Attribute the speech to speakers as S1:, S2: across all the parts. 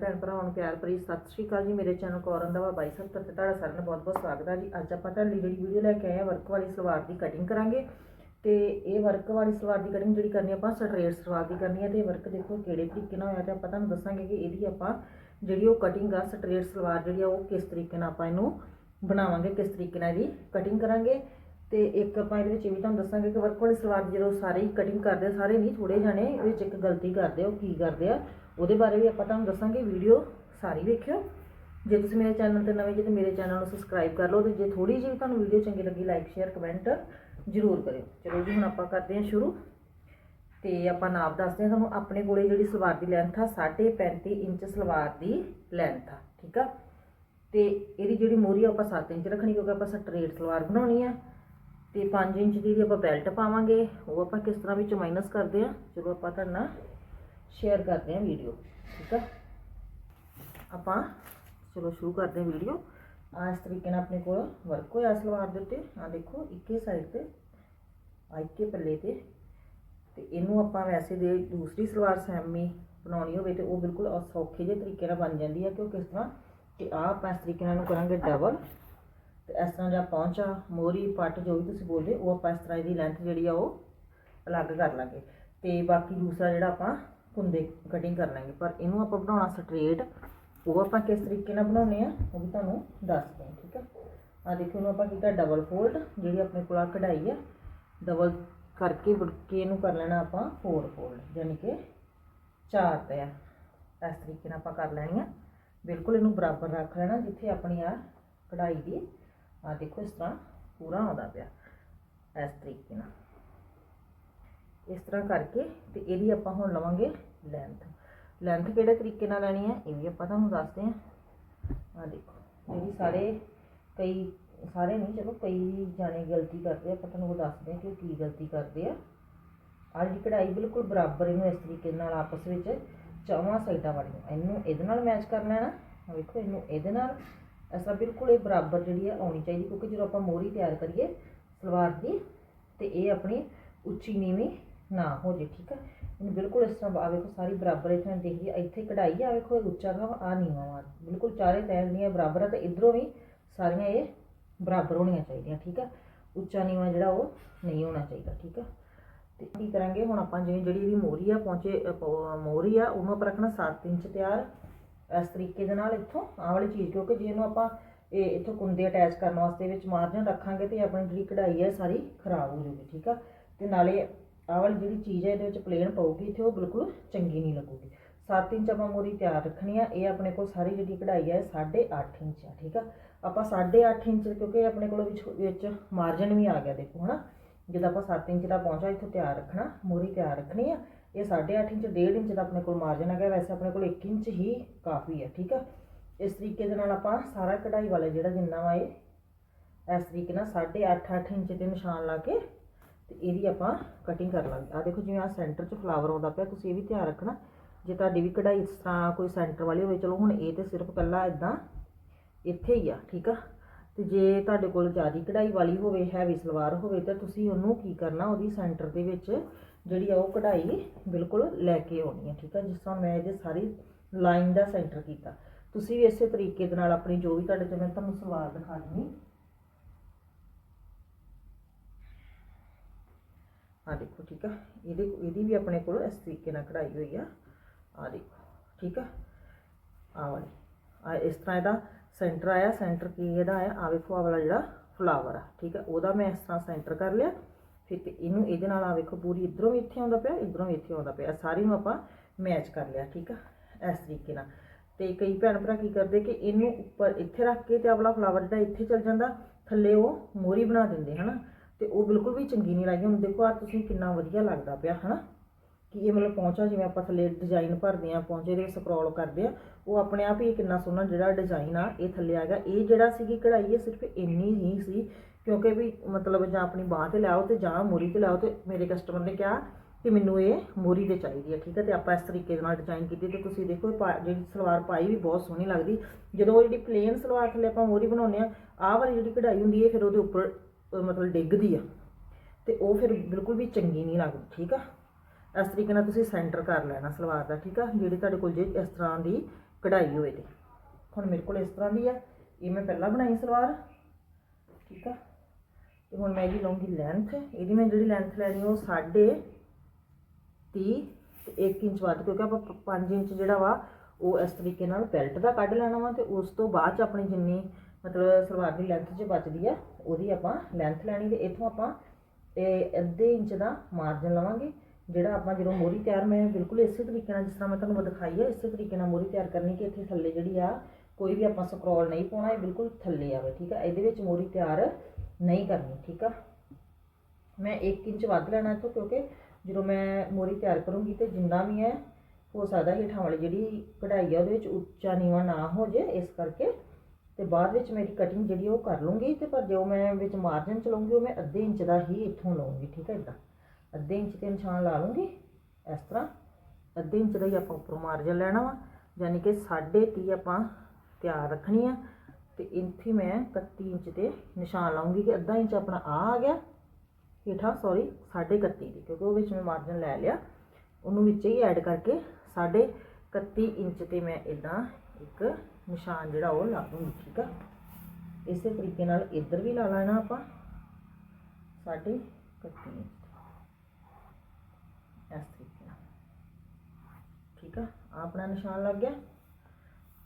S1: ਭੈਣ ਭਰਾਵਾਂ ਨੂੰ ਪਿਆਰ ਭਰੀ ਸਤਿ ਸ਼੍ਰੀ ਅਕਾਲ ਜੀ। ਮੇਰੇ ਚੈਨਲ ਕੋਰਨ ਦਾ ਬਾਈ ਸਾਹਿਬ ਤੇ ਤੁਹਾਡਾ ਸਾਰਿਆਂ ਦਾ ਬਹੁਤ ਬਹੁਤ ਸਵਾਗਤ ਹੈ ਜੀ। ਅੱਜ ਆਪਾਂ ਤੁਹਾਡੇ ਲਈ ਜਿਹੜੀ ਵੀਡੀਓ ਲੈ ਕੇ ਆਏ ਆ ਵਰਕ ਵਾਲੀ ਸਲਵਾਰ ਦੀ ਕਟਿੰਗ ਕਰਾਂਗੇ। ਤੇ ਇਹ ਵਰਕ ਵਾਲੀ ਸਲਵਾਰ ਦੀ ਕਟਿੰਗ ਜਿਹੜੀ ਕਰਨੀ ਆਪਾਂ ਸਟ੍ਰੇਟ ਸਲਵਾਰ ਦੀ ਕਰਨੀ ਹੈ ਤੇ ਵਰਕ ਦੇਖੋ ਕਿਹੜੇ ਤਰੀਕੇ ਨਾਲ ਹੋਇਆ ਤੇ ਆਪਾਂ ਤੁਹਾਨੂੰ ਦੱਸਾਂਗੇ ਕਿ ਇਹਦੀ ਆਪਾਂ ਜਿਹੜੀ ਉਹ ਕਟਿੰਗ ਆ ਸਟ੍ਰੇਟ ਸਲਵਾਰ ਜਿਹੜੀ ਆ, ਉਹ ਕਿਸ ਤਰੀਕੇ ਨਾਲ ਆਪਾਂ ਇਹਨੂੰ ਬਣਾਵਾਂਗੇ, ਕਿਸ ਤਰੀਕੇ ਨਾਲ ਇਹਦੀ ਕਟਿੰਗ ਕਰਾਂਗੇ। ਤੇ ਇੱਕ ਆਪਾਂ ਇਹਦੇ ਵਿੱਚ ਇਹ ਵੀ ਤੁਹਾਨੂੰ ਦੱਸਾਂਗੇ ਕਿ ਵਰਕ ਵਾਲੀ ਸਲਵਾਰ ਦੀ ਜਦੋਂ ਸਾਰੇ ਹੀ ਕਟਿੰਗ ਕਰਦੇ ਸਾਰੇ ਨਹੀਂ ਥੋੜੇ ਜਾਣੇ ਇਹਦੇ ਵਿੱਚ ਇੱਕ ਗਲਤੀ ਕਰਦੇ ਆ, ਉਹ ਕੀ ਕਰਦੇ ਆ ਉਹਦੇ ਬਾਰੇ ਵੀ ਆਪਾਂ ਤੁਹਾਨੂੰ ਦੱਸਾਂਗੇ ਵੀਡੀਓ ਸਾਰੀ ਵੇਖਿਓ। ਜੇ ਤੁਸੀਂ ਮੇਰੇ ਚੈਨਲ ਤੇ ਨਵੇਂ ਜੇ ਤਾਂ ਮੇਰੇ ਚੈਨਲ ਨੂੰ ਸਬਸਕ੍ਰਾਈਬ ਕਰ ਲਓ ਤੇ ਜੇ ਥੋੜੀ ਜਿਹੀ ਵੀ ਤੁਹਾਨੂੰ ਵੀਡੀਓ ਚੰਗੀ ਲੱਗੀ ਲਾਈਕ ਸ਼ੇਅਰ ਕਮੈਂਟ ਜ਼ਰੂਰ ਕਰਿਓ। ਚਲੋ ਜੀ, ਹੁਣ ਆਪਾਂ ਕਰਦੇ ਹਾਂ ਸ਼ੁਰੂ। ਤੇ ਆਪਾਂ ਨਾਪ ਦੱਸਦੇ ਹਾਂ ਤੁਹਾਨੂੰ ਆਪਣੇ ਕੋਲੇ ਜਿਹੜੀ ਸਲਵਾਰ ਦੀ ਲੈਂਥ ਆ 35 ਇੰਚ ਸਲਵਾਰ ਦੀ ਲੈਂਥ ਆ, ਠੀਕ ਆ? ਤੇ ਇਹਦੀ ਜਿਹੜੀ ਮੋਰੀ ਆ, ਆਪਾਂ 7 ਇੰਚ ਰੱਖਣੀ ਕਿਉਂਕਿ ਆਪਾਂ ਸਟ੍ਰੇਟ ਸਲਵਾਰ ਬਣਾਉਣੀ ਆ। ਤੇ 5 ਇੰਚ ਦੀ ਜਿਹੜੀ ਆਪਾਂ ਬੈਲਟ ਪਾਵਾਂਗੇ। ਉਹ ਆਪਾਂ ਕਿਸ ਤਰ੍ਹਾਂ ਵਿੱਚ ਮਾਈਨਸ ਕਰਦੇ ਆ ਜਦੋਂ ਆਪਾਂ ਤੁਹਾਡੇ ਨਾਲ ਸ਼ੇਅਰ ਕਰਦੇ ਹਾਂ ਵੀਡੀਓ ਠੀਕ ਆ? ਆਪਾਂ ਚਲੋ ਸ਼ੁਰੂ ਕਰਦੇ ਹਾਂ ਵੀਡੀਓ ਆ ਇਸ ਤਰੀਕੇ ਨਾਲ ਆਪਣੇ ਕੋਲ ਵਰਕ ਹੋਇਆ ਸਲਵਾਰ ਦੇ ਉੱਤੇ। ਆ ਦੇਖੋ, ਇੱਕੇ ਸਾਈਡ ਤੇ ਆ ਇੱਕੇ ਪੱਲੇ ਤੇ। ਤੇ ਇਹਨੂੰ ਆਪਾਂ ਵੈਸੇ ਦੇ ਦੂਸਰੀ ਸਲਵਾਰ ਸੈਮੀ ਬਣਾਉਣੀ ਹੋਵੇ ਤੇ ਉਹ ਬਿਲਕੁਲ ਸੌਖੇ ਜਿਹੇ ਤਰੀਕੇ ਨਾਲ ਬਣ ਜਾਂਦੀ ਹੈ ਕਿ ਉਹ ਕਿਸ ਤਰ੍ਹਾਂ ਕਿ ਆ ਆਪਾਂ ਇਸ ਤਰੀਕੇ ਨਾਲ ਕਰਾਂਗੇ ਡਬਲ ਤੇ ਇਸ ਤਰ੍ਹਾਂ ਦਾ ਪਹੁੰਚਾ ਮੋਰੀ, ਪੱਟ ਜੋ ਵੀ ਤੁਸੀਂ ਬੋਲਦੇ, ਉਹ ਆਪਾਂ ਇਸ ਤਰ੍ਹਾਂ ਇਹਦੀ ਲੈਂਥ ਜਿਹੜੀ ਆ ਉਹ ਅਲੱਗ ਕਰ ਲਾਂਗੇ। ਤੇ ਬਾਕੀ ਦੂਸਰਾ ਜਿਹੜਾ ਆਪਾਂ ਕੁੰਦੇ ਕਟਿੰਗ ਕਰ ਲਾਂਗੇ, ਪਰ ਇਹਨੂੰ ਆਪਾਂ ਬਣਾਉਣਾ ਸਟ੍ਰੇਟ ਉਹ ਆਪਾਂ ਕਿਸ ਤਰੀਕੇ ਨਾਲ ਬਣਾਉਨੇ ਆ ਉਹ ਵੀ ਤੁਹਾਨੂੰ ਦੱਸਦੇ ਹਾਂ ਠੀਕ ਆ? ਆ ਦੇਖੋ ਇਹਨੂੰ ਆਪਾਂ ਕੀਤਾ ਡਬਲ ਫੋਲਡ ਜਿਹੜੀ ਆਪਣੇ ਕੋਲ ਆ ਕਢਾਈ ਆ ਡਬਲ ਕਰਕੇ ਮੁੜਕੇ ਇਹਨੂੰ ਕਰ ਲੈਣਾ ਆਪਾਂ ਫੋਰ ਫੋਲਡ ਯਾਨੀ ਕਿ ਚਾਰ ਤੇ ਆ। ਇਸ ਤਰੀਕੇ ਨਾਲ ਆਪਾਂ ਕਰ ਲੈਣੀ ਆ। ਬਿਲਕੁਲ ਇਹਨੂੰ ਬਰਾਬਰ ਰੱਖ ਲੈਣਾ, ਜਿੱਥੇ ਆਪਣੀ ਆ ਕਢਾਈ ਦੀ ਆ ਦੇਖੋ ਇਸ ਤਰ੍ਹਾਂ ਪੂਰਾ ਆਉਂਦਾ ਪਿਆ, ਇਸ ਤਰੀਕੇ ਨਾਲ। ਇਸ ਤਰ੍ਹਾਂ ਕਰਕੇ ਤੇ ਇਹਦੀ ਆਪਾਂ ਹੁਣ ਲਵਾਂਗੇ ਲੈਂਥ ਲੈਂਥ ਕਿਹੜੇ ਤਰੀਕੇ ਨਾਲ ਲੈਣੀ ਹੈ? ਇਹ ਵੀ ਆਪਾਂ ਤੁਹਾਨੂੰ ਦੱਸਦੇ ਹਾਂ। ਆ ਦੇਖੋ ਜਿਹੜੀ ਸਾਰੇ ਕਈ, ਸਾਰੇ ਨਹੀਂ, ਚਲੋ ਕਈ ਜਾਣੇ ਗਲਤੀ ਕਰਦੇ ਆ, ਆਪਾਂ ਤੁਹਾਨੂੰ ਉਹ ਦੱਸਦੇ ਹਾਂ ਕਿ ਉਹ ਕੀ ਗਲਤੀ ਕਰਦੇ ਆ। ਆਹ ਜਿਹੜੀ ਕਢਾਈ ਬਿਲਕੁਲ ਬਰਾਬਰ ਇਹਨੂੰ ਇਸ ਤਰੀਕੇ ਨਾਲ ਆਪਸ ਵਿੱਚ ਚੌਵਾਂ ਸਾਈਡਾਂ ਵਾਲੀਆਂ। ਇਹਨੂੰ ਇਹਦੇ ਨਾਲ ਮੈਚ ਕਰ ਲੈਣਾ। ਆ ਵੇਖੋ, ਇਹਨੂੰ ਇਹਦੇ ਨਾਲ ਐਸਾ ਬਿਲਕੁਲ ਇਹ ਬਰਾਬਰ ਜਿਹੜੀ ਆ ਆਉਣੀ ਚਾਹੀਦੀ, ਕਿਉਂਕਿ ਜਦੋਂ ਆਪਾਂ ਮੋਰੀ ਤਿਆਰ ਕਰੀਏ ਸਲਵਾਰ ਦੀ, ਤੇ ਇਹ ਆਪਣੀ ਉੱਚੀ ਨੀਵੀਂ ਨਾ ਹੋ ਜੇ ਠੀਕ ਹੈ? ਇਹਨੂੰ ਬਿਲਕੁਲ ਇਸ ਤਰ੍ਹਾਂ ਆ ਵੇਖੋ ਸਾਰੀ ਬਰਾਬਰ ਇੱਥੇ ਮੈਂ ਦੇਖਦੀ ਇੱਥੇ ਕਢਾਈ ਆ ਵੇਖੋ ਇਹ ਉੱਚਾ ਵਾ ਆ ਨੀਵਾਂ ਵਾ ਬਿਲਕੁਲ ਚਾਰੇ ਤੈਨ ਦੀਆਂ ਬਰਾਬਰ ਆ ਤੇ ਇਧਰੋਂ ਵੀ ਸਾਰੀਆਂ ਇਹ ਬਰਾਬਰ ਹੋਣੀਆਂ ਚਾਹੀਦੀਆਂ ਠੀਕ ਆ ਉੱਚਾ ਨੀਵਾਂ ਜਿਹੜਾ ਉਹ ਨਹੀਂ ਹੋਣਾ ਚਾਹੀਦਾ ਠੀਕ ਆ ਤੇ ਕੀ ਕਰਾਂਗੇ ਹੁਣ ਆਪਾਂ ਜਿਵੇਂ ਜਿਹੜੀ ਇਹਦੀ ਮੋਰੀ ਆ ਪਹੁੰਚੇ ਅ, ਮੋਰੀ ਆ ਉਹਨੂੰ ਆਪਾਂ ਰੱਖਣਾ 7 ਇੰਚ ਤਿਆਰ। ਇਸ ਤਰੀਕੇ ਦੇ ਨਾਲ ਇੱਥੋਂ ਆਹ ਵਾਲੀ ਚੀਜ਼ ਕਿਉਂਕਿ ਜੇ ਇਹਨੂੰ ਆਪਾਂ ਇਹ ਇੱਥੋਂ ਕੁੰਦੇ ਅਟੈਚ ਕਰਨ ਵਾਸਤੇ ਵਿੱਚ ਮਾਰਜਨ ਰੱਖਾਂਗੇ ਤੇ ਆਪਣੀ ਜਿਹੜੀ ਕਢਾਈ ਹੈ ਸਾਰੀ ਖਰਾਬ ਹੋ ਜਾਊਗੀ ਠੀਕ ਆ ਤੇ ਨਾਲੇ ਆਹ ਵਾਲੀ ਜਿਹੜੀ ਚੀਜ਼ ਹੈ, ਇਹਦੇ ਵਿੱਚ ਪਲੇਨ ਪਊਗੀ, ਇੱਥੇ ਉਹ ਬਿਲਕੁਲ ਚੰਗੀ ਨਹੀਂ ਲੱਗੂਗੀ। 7 ਇੰਚ ਆਪਾਂ ਮੋਰੀ ਤਿਆਰ ਰੱਖਣੀ ਆ, ਇਹ ਆਪਣੇ ਕੋਲ ਸਾਰੀ ਜਿਹੜੀ ਕਢਾਈ ਹੈ 8.5 ਇੰਚ ਆ, ਠੀਕ ਆ? ਆਪਾਂ 8.5 ਇੰਚ, ਕਿਉਂਕਿ ਆਪਣੇ ਕੋਲ ਵਿੱਚ ਮਾਰਜਨ ਵੀ ਆ ਗਿਆ, ਦੇਖੋ, ਹਨਾ? ਜਦੋਂ ਆਪਾਂ 7 ਇੰਚ ਦਾ ਪਹੁੰਚਾ ਇੱਥੋਂ ਤਿਆਰ ਰੱਖਣਾ, ਮੋਰੀ ਤਿਆਰ ਰੱਖਣੀ ਆ, ਇਹ 8.5 ਇੰਚ 1.5 ਇੰਚ ਦਾ ਆਪਣੇ ਕੋਲ ਮਾਰਜਨ ਹੈਗਾ, ਵੈਸੇ ਆਪਣੇ ਕੋਲ 1 ਇੰਚ ਹੀ ਕਾਫੀ ਹੈ ਠੀਕ ਆ? ਇਸ ਤਰੀਕੇ ਦੇ ਨਾਲ ਆਪਾਂ ਸਾਰਾ ਕਢਾਈ ਵਾਲਾ ਜਿਹੜਾ ਜਿੰਨਾ ਵਾ ਇਹ, ਇਸ ਤਰੀਕੇ ਨਾਲ 8.5 8 ਇੰਚ ਦੇ ਨਿਸ਼ਾਨ ਲਾ ਕੇ ਤੇ ਇਹਦੀ ਆਪਾਂ ਕਟਿੰਗ ਕਰ ਲਾਂਗੇ। ਆ ਦੇਖੋ ਜਿਵੇਂ ਆ ਸੈਂਟਰ 'ਚ ਫਲਾਵਰ ਆਉਂਦਾ ਪਿਆ, ਤੁਸੀਂ ਇਹ ਵੀ ਧਿਆਨ ਰੱਖਣਾ। ਜੇ ਤੁਹਾਡੀ ਵੀ ਕਢਾਈ ਇਸ ਤਰ੍ਹਾਂ ਕੋਈ ਸੈਂਟਰ ਵਾਲੀ ਹੋਵੇ, ਚਲੋ ਹੁਣ ਇਹ ਤੇ ਸਿਰਫ ਕੱਲਾ ਇਦਾਂ ਇੱਥੇ ਹੀ ਆ, ਠੀਕ ਆ? ਤੇ ਜੇ ਤੁਹਾਡੇ ਕੋਲ ਜ਼ਿਆਦੀ ਕਢਾਈ ਵਾਲੀ ਹੋਵੇ ਹੈਵੀ ਸਲਵਾਰ ਹੋਵੇ, ਤਾਂ ਤੁਸੀਂ ਉਹਨੂੰ ਕੀ ਕਰਨਾ, ਉਹਦੀ ਸੈਂਟਰ ਦੇ ਵਿੱਚ ਜਿਹੜੀ ਆ ਉਹ ਕਢਾਈ ਬਿਲਕੁਲ ਲੈ ਕੇ ਆਉਣੀ ਹੈ ਠੀਕ ਆ? ਜਿਸ ਤਰ੍ਹਾਂ ਮੈਂ ਇਹਦੇ ਸਾਰੀ ਲਾਈਨ ਦਾ ਸੈਂਟਰ ਕੀਤਾ। ਤੁਸੀਂ ਵੀ ਇਸੇ ਤਰੀਕੇ ਦੇ ਨਾਲ ਆਪਣੀ ਜੋ ਵੀ ਤੁਹਾਡੇ ਤੇ ਮੈਂ ਤੁਹਾਨੂੰ ਸਲਵਾਰ ਦਿਖਾ ਦਿੰਦੀ ਆ ਦੇਖੋ, ਠੀਕ ਆ। ਇਹਦੇ ਇਹਦੀ ਵੀ ਆਪਣੇ ਕੋਲ ਇਸ ਤਰੀਕੇ ਨਾਲ ਕਢਾਈ ਹੋਈ ਆ। ਆ ਦੇਖੋ, ਠੀਕ ਆ? ਆ ਵਾਲੀ। ਆ ਇਸ ਤਰ੍ਹਾਂ ਇਹਦਾ ਸੈਂਟਰ ਆਇਆ। ਸੈਂਟਰ ਕੀ ਇਹਦਾ ਆਇਆ? ਆ ਵੇਖੋ ਆ ਵਾਲਾ ਜਿਹੜਾ ਫਲਾਵਰ ਆ, ਠੀਕ ਆ? ਉਹਦਾ ਮੈਂ ਇਸ ਤਰ੍ਹਾਂ ਸੈਂਟਰ ਕਰ ਲਿਆ। ਫਿਰ ਤੇ ਇਹਨੂੰ ਇਹਦੇ ਨਾਲ ਆ ਵੇਖੋ, ਪੂਰੀ ਇਧਰੋਂ ਵੀ ਇੱਥੇ ਆਉਂਦਾ ਪਿਆ, ਇਧਰੋਂ ਵੀ ਇੱਥੇ ਆਉਂਦਾ ਪਿਆ। ਸਾਰੀ ਨੂੰ ਆਪਾਂ ਮੈਚ ਕਰ ਲਿਆ, ਠੀਕ ਆ? ਇਸ ਤਰੀਕੇ ਨਾਲ। ਤੇ ਕਈ ਭੈਣ ਭਰਾ ਕੀ ਕਰਦੇ ਕਿ ਇਹਨੂੰ ਉੱਪਰ ਇੱਥੇ ਰੱਖ ਕੇ ਤੇ ਆ ਫਲਾਵਰ ਜਿਹੜਾ ਇੱਥੇ ਚੱਲ ਜਾਂਦਾ, ਥੱਲੇ ਉਹ ਮੋਰੀ ਬਣਾ ਦਿੰਦੇ, ਹਨਾ? ਤੇ ਉਹ ਬਿਲਕੁਲ ਵੀ ਚੰਗੀ ਨਹੀਂ ਲੱਗੀ। ਹੁਣ ਦੇਖੋ ਆ ਤੁਸੀਂ ਕਿੰਨਾ ਵਧੀਆ ਲੱਗਦਾ ਪਿਆ, ਹਨਾ? ਕਿ ਇਹ ਮਤਲਬ ਪਹੁੰਚਾ, ਜਿਵੇਂ ਆਪਾਂ ਥੱਲੇ ਡਿਜ਼ਾਈਨ ਭਰਦੇ ਆ ਪਹੁੰਚੇ ਦੇ ਸਕਰੋਲ ਕਰਦੇ ਆ ਉਹ ਆਪਣੇ ਆਪ ਹੀ ਕਿੰਨਾ ਸੋਹਣਾ ਜਿਹੜਾ ਡਿਜ਼ਾਈਨ ਆ, ਇਹ ਥੱਲੇ ਆ ਗਿਆ। ਇਹ ਜਿਹੜਾ ਸੀਗੀ ਕਢਾਈ, ਇਹ ਸਿਰਫ ਇੰਨੀ ਹੀ ਸੀ, ਕਿਉਂਕਿ ਵੀ ਮਤਲਬ ਜਾਂ ਆਪਣੀ ਬਾਹ ਤੇ ਲਾਓ ਤੇ ਜਾਂ ਮੋਰੀ ਤੇ ਲਾਓ ਤੇ ਮੇਰੇ ਕਸਟਮਰ ਨੇ ਕਿਹਾ ਕਿ ਮੈਨੂੰ ਇਹ ਮੋਰੀ 'ਤੇ ਚਾਹੀਦੀ ਹੈ ਠੀਕ ਹੈ ਤੇ ਆਪਾਂ ਇਸ ਤਰੀਕੇ ਦੇ ਨਾਲ ਡਿਜ਼ਾਈਨ ਕੀਤੀ ਤੇ ਤੁਸੀਂ ਦੇਖੋ, ਇਹ ਪਾ- ਜਿਹੜੀ ਸਲਵਾਰ ਪਾਈ ਵੀ ਬਹੁਤ ਸੋਹਣੀ ਲੱਗਦੀ। ਜਦੋਂ ਉਹ ਜਿਹੜੀ ਪਲੇਨ ਸਲਵਾਰ ਥੱਲੇ ਆਪਾਂ ਮੋਰੀ ਬਣਾਉਂਦੇ ਆ ਆਹ ਵਾਲੀ ਜਿਹੜੀ ਕਢਾਈ ਹੁੰਦੀ ਹੈ, ਫਿਰ ਉਹਦੇ ਉੱਪਰ ਮਤਲਬ ਡਿੱਗਦੀ ਆ। ਤੇ ਉਹ ਫਿਰ ਬਿਲਕੁਲ ਵੀ ਚੰਗੀ ਨਹੀਂ ਲੱਗਦੀ, ਠੀਕ ਆ? ਇਸ ਤਰੀਕੇ ਨਾਲ ਤੁਸੀਂ ਸੈਂਟਰ ਕਰ ਲੈਣਾ ਸਲਵਾਰ ਦਾ, ਠੀਕ ਆ? ਜਿਹੜੀ ਤੁਹਾਡੇ ਕੋਲ ਜੇ ਇਸ ਤਰ੍ਹਾਂ ਦੀ ਕਢਾਈ ਹੋਵੇ ਤੇ। ਹੁਣ ਮੇਰੇ ਕੋਲ ਇਸ ਤਰ੍ਹਾਂ ਦੀ ਆ। ਇਹ ਮੈਂ ਪਹਿਲਾਂ ਬਣਾਈ ਸਲਵਾਰ, ਠੀਕ ਆ? ਤੇ ਹੁਣ ਮੈਂ ਇਹਦੀ ਲਵਾਂਗੀ ਲੈਂਥ ਇਹਦੀ ਮੈਂ ਜਿਹੜੀ ਲੈਂਥ ਲੈਣੀ ਉਹ ਸਾਢੇ 30 ਤੇ 1 ਇੰਚ ਵੱਧ, ਕਿਉਂਕਿ ਆਪਾਂ 5 ਇੰਚ ਜਿਹੜਾ ਵਾ, ਉਹ ਇਸ ਤਰੀਕੇ ਨਾਲ ਬੈਲਟ ਦਾ ਕੱਢ ਲੈਣਾ ਵਾ ਤੇ ਉਸ ਤੋਂ ਬਾਅਦ ਚ ਆਪਣੀ ਜਿੰਨੀ ਮਤਲਬ ਸਲਵਾਰ ਦੀ ਲੈਂਥ 'ਚ ਬਚਦੀ ਆ, ਉਹਦੀ ਆਪਾਂ ਲੈਂਥ ਲੈਣੀ ਤੇ ਇੱਥੋਂ ਆਪਾਂ ਇਹ ਅੱਧੇ ਇੰਚ ਦਾ ਮਾਰਜਨ ਲਵਾਂਗੇ, ਜਿਹੜਾ ਆਪਾਂ ਜਦੋਂ ਮੋਰੀ ਤਿਆਰ ਮੈਂ ਬਿਲਕੁਲ ਇਸੇ ਤਰੀਕੇ ਨਾਲ ਜਿਸ ਤਰ੍ਹਾਂ ਮੈਂ ਤੁਹਾਨੂੰ ਦਿਖਾਈ ਹੈ ਇਸੇ ਤਰੀਕੇ ਨਾਲ ਮੋਰੀ ਤਿਆਰ ਕਰਨੀ ਕਿ ਇੱਥੇ ਥੱਲੇ ਜਿਹੜੀ ਆ ਕੋਈ ਵੀ ਆਪਾਂ ਸਕਰੋਲ ਨਹੀਂ ਪਾਉਣਾ, ਇਹ ਬਿਲਕੁਲ ਥੱਲੇ ਆਵੇ, ਠੀਕ ਆ? ਇਹਦੇ ਵਿੱਚ ਮੋਰੀ ਤਿਆਰ ਨਹੀਂ ਕਰਨੀ, ਠੀਕ ਆ? ਮੈਂ 1 ਇੰਚ ਵੱਧ ਲੈਣਾ ਇੱਥੋਂ, ਕਿਉਂਕਿ ਜਦੋਂ ਮੈਂ ਮੋਰੀ ਤਿਆਰ ਕਰੂੰਗੀ ਤੇ ਜਿੰਨਾ ਵੀ ਹੈ, ਹੋ ਸਕਦਾ ਹੇਠਾਂ ਵਾਲੀ ਜਿਹੜੀ ਕਢਾਈ ਆ, ਉਹਦੇ ਵਿੱਚ ਉੱਚਾ ਨੀਵਾ ਨਾ ਹੋ ਜੇ, ਇਸ ਕਰਕੇ ਤੇ ਬਾਅਦ ਵਿੱਚ ਮੇਰੀ ਕਟਿੰਗ ਜਿਹੜੀ ਉਹ ਕਰ ਲੂੰਗੀ ਤੇ ਪਰ ਜੋ ਮੈਂ ਵਿੱਚ ਮਾਰਜਨ ਚਲਾਉਂਗੀ ਉਹ ਮੈਂ ਅੱਧੇ ਇੰਚ ਦਾ ਹੀ ਇੱਥੋਂ ਲਵਾਂਗੀ ਠੀਕ ਹੈ ਇਦਾਂ ਅੱਧੇ ਇੰਚ ਤੇ ਨਿਸ਼ਾਨ ਲਾ ਲੂੰਗੀ ਇਸ ਤਰ੍ਹਾਂ। ਅੱਧੇ ਇੰਚ ਦਾ ਹੀ ਆਪਾਂ ਉੱਪਰੋਂ ਮਾਰਜਨ ਲੈਣਾ ਵਾ, ਯਾਨੀ ਕਿ 3.5 ਆਪਾਂ ਤਿਆਰ ਰੱਖਣੀ ਆ ਤੇ ਇੱਥੇ ਮੈਂ 31 ਇੰਚ ਤੇ ਨਿਸ਼ਾਨ ਲਾਉਂਗੀ ਕਿ ਅੱਧਾ ਇੰਚ ਆਪਣਾ ਆ ਆ ਗਿਆ। ਹੇਠਾਂ ਸੌਰੀ 31 ਦੀ, ਕਿਉਂਕਿ ਉਹ ਵਿੱਚ ਮੈਂ ਮਾਰਜਨ ਲੈ ਲਿਆ। ਉਹਨੂੰ ਵਿੱਚ ਹੀ ਐਡ ਕਰਕੇ 31 ਇੰਚ ਤੇ ਮੈਂ ਇਦਾਂ ਇੱਕ ਨਿਸ਼ਾਨ ਜਿਹੜਾ ਉਹ ਲਾ ਦੂੰਗੀ, ਠੀਕ ਆ? ਇਸੇ ਤਰੀਕੇ ਨਾਲ ਇੱਧਰ ਵੀ ਲਾ ਲੈਣਾ ਆਪਾਂ 31 ਇੰਚ ਇਸ ਤਰੀਕੇ ਨਾਲ। ਠੀਕ ਆ? ਆਪਣਾ ਨਿਸ਼ਾਨ ਲੱਗ ਗਿਆ।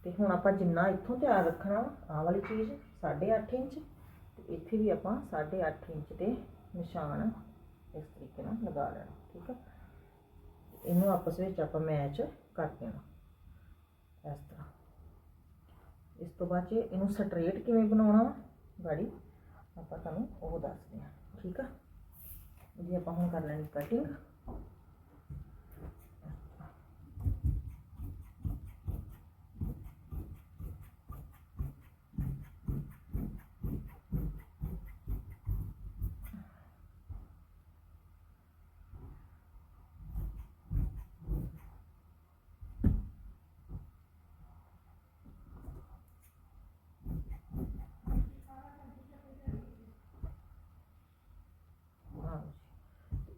S1: ਤੇ ਹੁਣ ਆਪਾਂ ਜਿੰਨਾ ਇੱਥੋਂ ਤਿਆਰ ਰੱਖਣਾ ਆਹ ਵਾਲੀ ਚੀਜ਼ 8.5 ਇੰਚ। ਤੇ ਇੱਥੇ ਵੀ ਆਪਾਂ 8.5 ਇੰਚ ਦੇ ਨਿਸ਼ਾਨ ਇਸ ਤਰੀਕੇ ਨਾਲ ਲਗਾ ਲੈਣਾ, ਠੀਕ ਆ? ਇਹਨੂੰ ਆਪਸ ਵਿੱਚ ਆਪਾਂ ਮੈਚ ਕਰ ਦੇਣਾ, ਇਸ ਤਰ੍ਹਾਂ। ਇਸ ਤੋਂ ਬਾਅਦ 'ਚ ਇਹਨੂੰ ਸਟਰੇਟ ਕਿਵੇਂ ਬਣਾਉਣਾ ਵਾ, ਗਾੜੀ ਆਪਾਂ ਤੁਹਾਨੂੰ ਉਹ ਦੱਸਦੇ ਹਾਂ, ਠੀਕ ਆ? ਇਹਦੀ ਆਪਾਂ ਹੁਣ ਕਰ ਲੈਣੀ ਕਟਿੰਗ ਹਾਂ